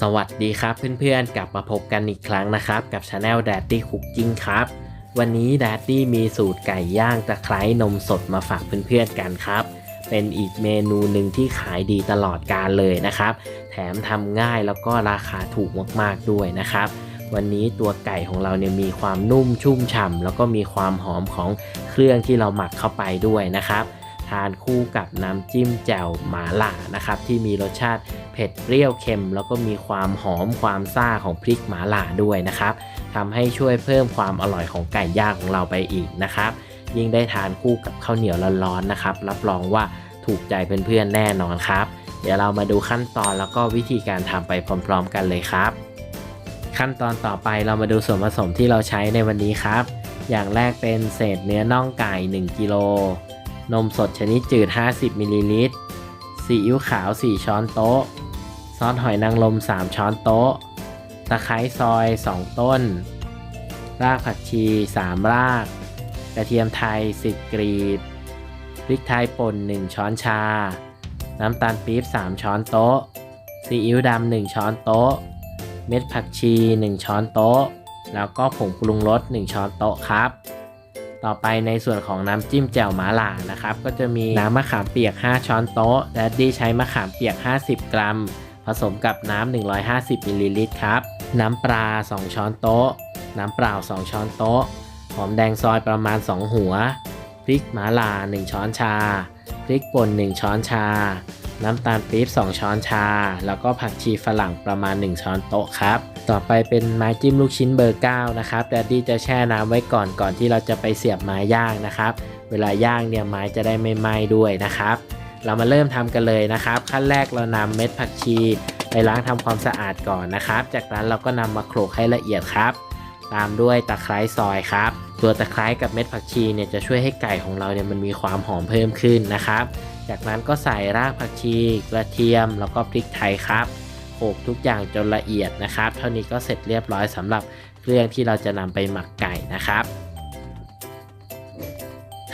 สวัสดีครับเพื่อนๆ กลับมาพบกันอีกครั้งนะครับ กับช anel Daddy Cooking ครับ วันนี้ Daddy มีสูตรไก่ย่างตะไคร้นมสดมาฝากเพื่อนๆกันครับ เป็นอีกเมนูหนึ่งที่ขายดีตลอดการเลยนะครับ แถมทำง่ายแล้วก็ราคาถูกมากๆด้วยนะครับ วันนี้ตัวไก่ของเราเนี่ยมีความนุ่มชุ่มฉ่ำแล้วก็มีความหอมของเครื่องที่เราหมักเข้าไปด้วยนะครับ ทานคู่กับน้ำจิ้มแจ่วหมาล่านะครับที่มีรสชาติ เผ็ดเปรี้ยวเค็ม แล้วก็มีความหอมความซ่าของพริกหมาล่าด้วยนะครับทำให้ช่วยเพิ่มความอร่อยของไก่ย่างของเราไปอีกนะครับ ยิ่งได้ทานคู่กับข้าวเหนียวร้อนๆนะครับ รับรองว่าถูกใจเพื่อนๆแน่นอนครับ เดี๋ยวเรามาดูขั้นตอนแล้วก็วิธีการทำไปพร้อม ๆ กันเลยครับ ขั้นตอนต่อไปเรามาดูส่วนผสมที่เราใช้ในวันนี้ครับ อย่างแรกเป็นเศษเนื้อน่องไก่ 1กิโลนมสดชนิดจืด 50มิลลิลิตรซีอิ๊วขาว 4 ช้อนโต๊ะ ซอสหอยนางรม 3 ช้อนโต๊ะ ตะไคร้ซอย 2 ต้น รากผักชี 3 ราก กระเทียมไทย 10 กรีบ พริกไทยป่น 1 ช้อนชา น้ำตาลปี๊บ 3 ช้อนโต๊ะ ซีอิ๊วดำ 1 ช้อนโต๊ะ เม็ดผักชี 1 ช้อนโต๊ะ แล้วก็ผงปรุงรส 1 ช้อนโต๊ะครับต่อไปในส่วนของน้ำจิ้มแจ่วหมาล่านะครับ ก็จะมีน้ำมะขามเปียก 5 ช้อนโต๊ะแดดดี้ใช้มะขามเปียก 50 กรัม ผสมกับน้ำ 150มิลลิลิตรครับ น้ำปลา 2 ช้อนโต๊ะ น้ำเปล่า 2 ช้อนโต๊ะ หอมแดงซอยประมาณ 2 หัว พริกหมาล่า 1 ช้อนชา พริกป่น 1 ช้อนชา น้ำตาลปี๊บ 2 ช้อนชา แล้วก็ผักชีฝรั่งประมาณ 1 ช้อนโต๊ะครับ ต่อไปเป็นไม้จิ้มลูกชิ้นเบอร์ 9 นะครับแดดดี้จะแช่น้ำไว้ก่อนก่อนที่เราจะไปเสียบไม้ย่างนะครับ เวลาย่างเนี่ยไม้จะได้ไม่ไหม้ด้วยนะครับ เรามาเริ่มทำกันเลยนะครับ ขั้นแรกเรานำเม็ดผักชี ไปล้างทำความสะอาดก่อนนะครับ จากนั้นเราก็นำมาโขลกให้ละเอียดครับ ตามด้วยตะไคร้ซอยครับ ตัวตะไคร้กับเม็ดผักชีเนี่ยจะช่วยให้ไก่ของเราเนี่ยมันมีความหอมเพิ่มขึ้นนะครับ จากนั้นก็ใส่รากผักชีกระเทียมแล้วก็พริกไทยครับโขลกทุกอย่างจนละเอียดนะครับ เท่านี้ก็เสร็จเรียบร้อยสำหรับเครื่องที่เราจะนำไปหมักไก่นะครับ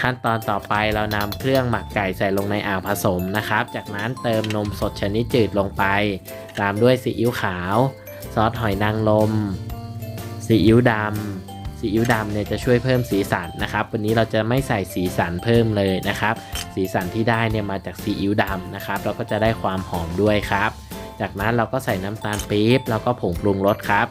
ขั้นตอนต่อไปเรานำเครื่องหมักไก่ใส่ลงในอ่างผสมนะครับ จากนั้นเติมนมสดชนิดจืดลงไป ตามด้วยซีอิ๊วขาว ซอสหอยนางรมซีอิ๊วดำซีอิ๊วดำเนี่ยจะช่วยเพิ่มสีสันนะครับ วันนี้เราจะไม่ใส่สีสันเพิ่มเลยนะครับ สีสันที่ได้เนี่ยมาจากซีอิ๊วดำนะครับเราก็จะได้ความหอมด้วยครับ จากนั้นเราก็ใส่น้ำตาลปี๊บแล้วก็ผงปรุงรสครับ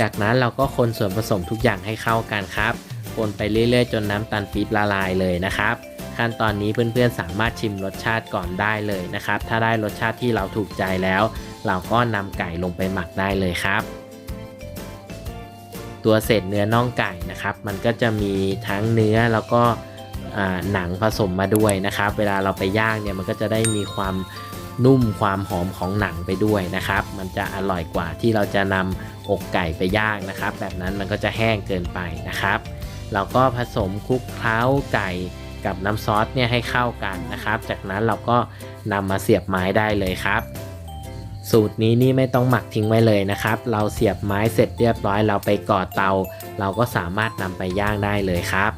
จากนั้นเราก็คนส่วนผสมทุกอย่างให้เข้ากันครับ คนไปเรื่อยๆ จนน้ำตาลปี๊บละลายเลยนะครับ ขั้นตอนนี้เพื่อนๆสามารถชิมรสชาติก่อนได้เลยนะครับ ถ้าได้รสชาติที่เราถูกใจแล้ว เราก็นำไก่ลงไปหมักได้เลยครับ ตัวเศษเนื้อน่องไก่นะครับ มันก็จะมีทั้งเนื้อแล้วก็หนังผสมมาด้วยนะครับ เวลาเราไปย่างเนี่ยมันก็จะได้มีความนุ่มความหอมของหนังไปด้วยนะครับ มันจะอร่อยกว่าที่เราจะนำอกไก่ไปย่างนะครับ แบบนั้นมันก็จะแห้งเกินไปนะครับ เราก็ผสมคลุกเคล้าไก่กับน้ำซอสเนี่ยให้เข้ากันนะครับ จากนั้นเราก็นำมาเสียบไม้ได้เลยครับ สูตรนี้นี่ไม่ต้องหมักทิ้งไว้เลยนะครับ เราเสียบไม้เสร็จเรียบร้อย เราไปก่อเตา เราก็สามารถนำไปย่างได้เลยครับ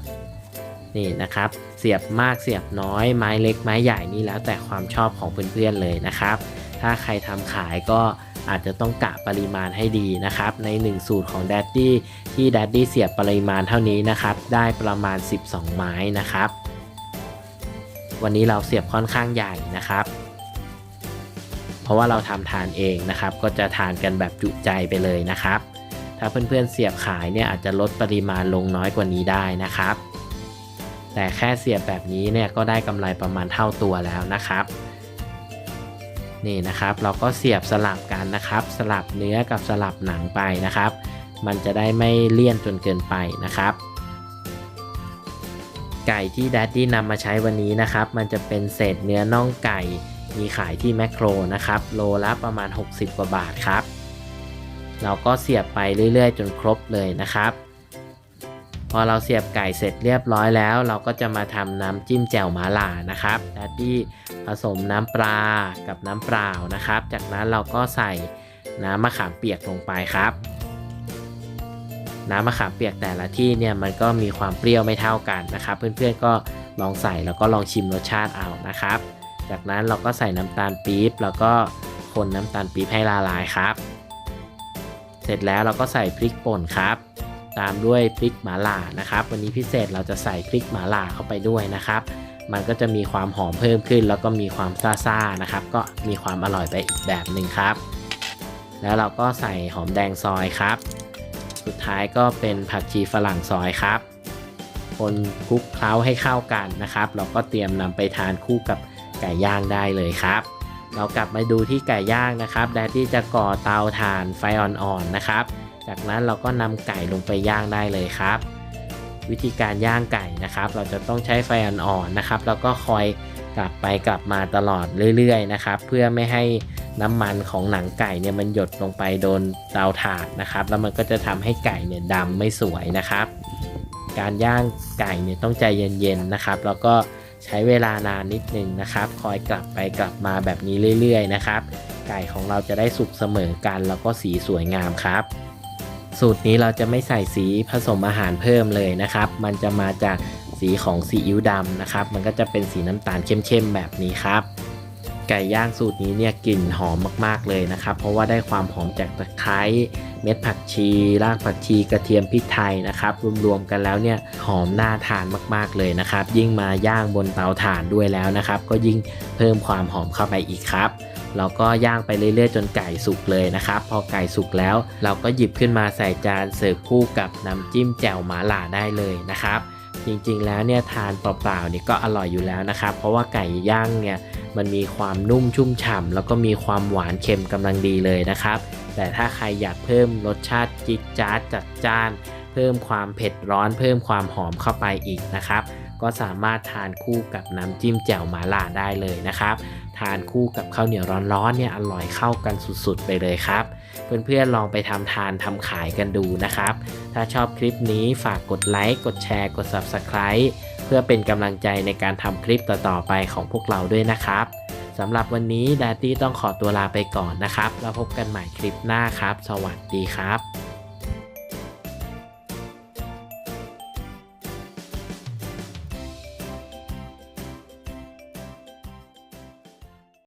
นี่นะครับ เสียบมากเสียบน้อยไม้เล็กไม้ใหญ่นี่แล้วแต่ความชอบของเพื่อนๆเลยนะครับ ถ้าใครทำขายก็ อาจจะต้องกะปริมาณให้ดีนะครับ ใน 1 สูตรของ d ดดดี้ที่ d ดดดี้เสียบปริมาณเท่านี้นะครับ ได้ประมาณ 12 ไม้นะครับ วันนี้เราเสียบค่อนข้างใหญ่นะครับ เพราะว่าเราทำทานเองนะครับ ก็จะทานกันแบบจุใจไปเลยนะครับ ถ้าเพื่อนๆเสียบขายเนี่ยอาจจะลดปริมาณลงน้อยกว่านี้ได้นะครับ แต่แค่เสียบแบบนี้เนี่ยก็ได้กำไรประมาณเท่าตัวแล้วนะครับ นี่นะครับเราก็เสียบสลับกันนะครับ สลับเนื้อกับสลับหนังไปนะครับ มันจะได้ไม่เลี่ยนจนเกินไปนะครับ ไก่ที่แดดดี้นำมาใช้วันนี้นะครับ มันจะเป็นเศษเนื้อน่องไก่มีขายที่แมคโครนะครับ โลละประมาณ 60 กว่าบาทครับ เราก็เสียบไปเรื่อยๆ จนครบเลยนะครับ พอเราเสียบไก่เสร็จเรียบร้อยแล้ว เราก็จะมาทำน้ำจิ้มแจ่วหมาล่านะครับแดดดี้ผสมน้ำปลากับน้ำเปล่านะครับ จากนั้นเราก็ใส่น้ำมะขามเปียกลงไปครับ น้ำมะขามเปียกแต่ละที่เนี่ยมันก็มีความเปรี้ยวไม่เท่ากันนะครับ เพื่อนๆก็ลองใส่แล้วก็ลองชิมรสชาติเอานะครับ จากนั้นเราก็ใส่น้ำตาลปี๊บแล้วก็คนน้ำตาลปี๊บให้ละลายครับ เสร็จแล้วเราก็ใส่พริกป่นครับ ตามด้วยพริกหมาล่านะครับ วันนี้พิเศษเราจะใส่พริกหมาล่าเข้าไปด้วยนะครับ มันก็จะมีความหอมเพิ่มขึ้น แล้วก็มีความซ่าๆนะครับ ก็มีความอร่อยไปอีกแบบหนึ่งครับ แล้วเราก็ใส่หอมแดงซอยครับ สุดท้ายก็เป็นผักชีฝรั่งซอยครับ คนคลุกเคล้าให้เข้ากันนะครับ เราก็เตรียมนำไปทานคู่กับไก่ย่างได้เลยครับ เรากลับมาดูที่ไก่ย่างนะครับแดดดี้จะก่อเตาถ่านไฟอ่อนๆนะครับ จากนั้นเราก็นำไก่ลงไปย่างได้เลยครับ วิธีการย่างไก่นะครับ เราจะต้องใช้ไฟอ่อนๆนะครับ แล้วก็คอยกลับไปกลับมาตลอดเรื่อยๆนะครับ เพื่อไม่ให้น้ำมันของหนังไก่เนี่ยมันหยดลงไปโดนเตาถ่านนะครับ แล้วมันก็จะทำให้ไก่เนี่ยดำไม่สวยนะครับ การย่างไก่เนี่ยต้องใจเย็นๆนะครับ แล้วก็ใช้เวลานานนิดนึงนะครับ คอยกลับไปกลับมาแบบนี้เรื่อยๆนะครับ ไก่ของเราจะได้สุกเสมอกัน แล้วก็สีสวยงามครับ สูตรนี้เราจะไม่ใส่สีผสมอาหารเพิ่มเลยนะครับ มันจะมาจากสีของซีอิ๊วดำนะครับ มันก็จะเป็นสีน้ำตาลเข้มๆแบบนี้ครับ ไก่ย่างสูตรนี้เนี่ยกลิ่นหอมมากๆเลยนะครับ เพราะว่าได้ความหอมจากตะไคร้เม็ดผักชี รากผักชีกระเทียมพริกไทยนะครับ รวมๆกันแล้วเนี่ยหอมน่าทานมากๆเลยนะครับ ยิ่งมาย่างบนเตาถ่านด้วยแล้วนะครับ ก็ยิ่งเพิ่มความหอมเข้าไปอีกครับ เราก็ย่างไปเรื่อยๆ จนไก่สุกเลยนะครับ พอไก่สุกแล้ว เราก็หยิบขึ้นมาใส่จานเสิร์ฟคู่กับน้ำจิ้มแจ่วหมาล่าได้เลยนะครับ จริงๆแล้วเนี่ยทานเปล่าๆเนี่ยก็อร่อยอยู่แล้วนะครับ เพราะว่าไก่ย่างเนี่ยมันมีความนุ่มชุ่มฉ่ำแล้วก็มีความหวานเค็มกำลังดีเลยนะครับ แต่ถ้าใครอยากเพิ่มรสชาติจิ๊ดจ๊าดจัดจ้าน เพิ่มความเผ็ดร้อน เพิ่มความหอมเข้าไปอีกนะครับ ก็สามารถทานคู่กับน้ำจิ้มแจ่วหมาล่าได้เลยนะครับ ทานคู่กับข้าวเหนียวร้อนๆเนี่ยอร่อยเข้ากันสุดๆไปเลยครับ เพื่อนๆลองไปทำทานทำขายกันดูนะครับ ถ้าชอบคลิปนี้ฝากกดไลค์กดแชร์กด Subscribe เพื่อเป็นกำลังใจในการทำคลิปต่อๆไปของพวกเราด้วยนะครับสำหรับวันนี้ดาตี้ต้องขอตัวลาไปก่อนนะครับ แล้วพบกันใหม่คลิปหน้าครับ สวัสดีครับ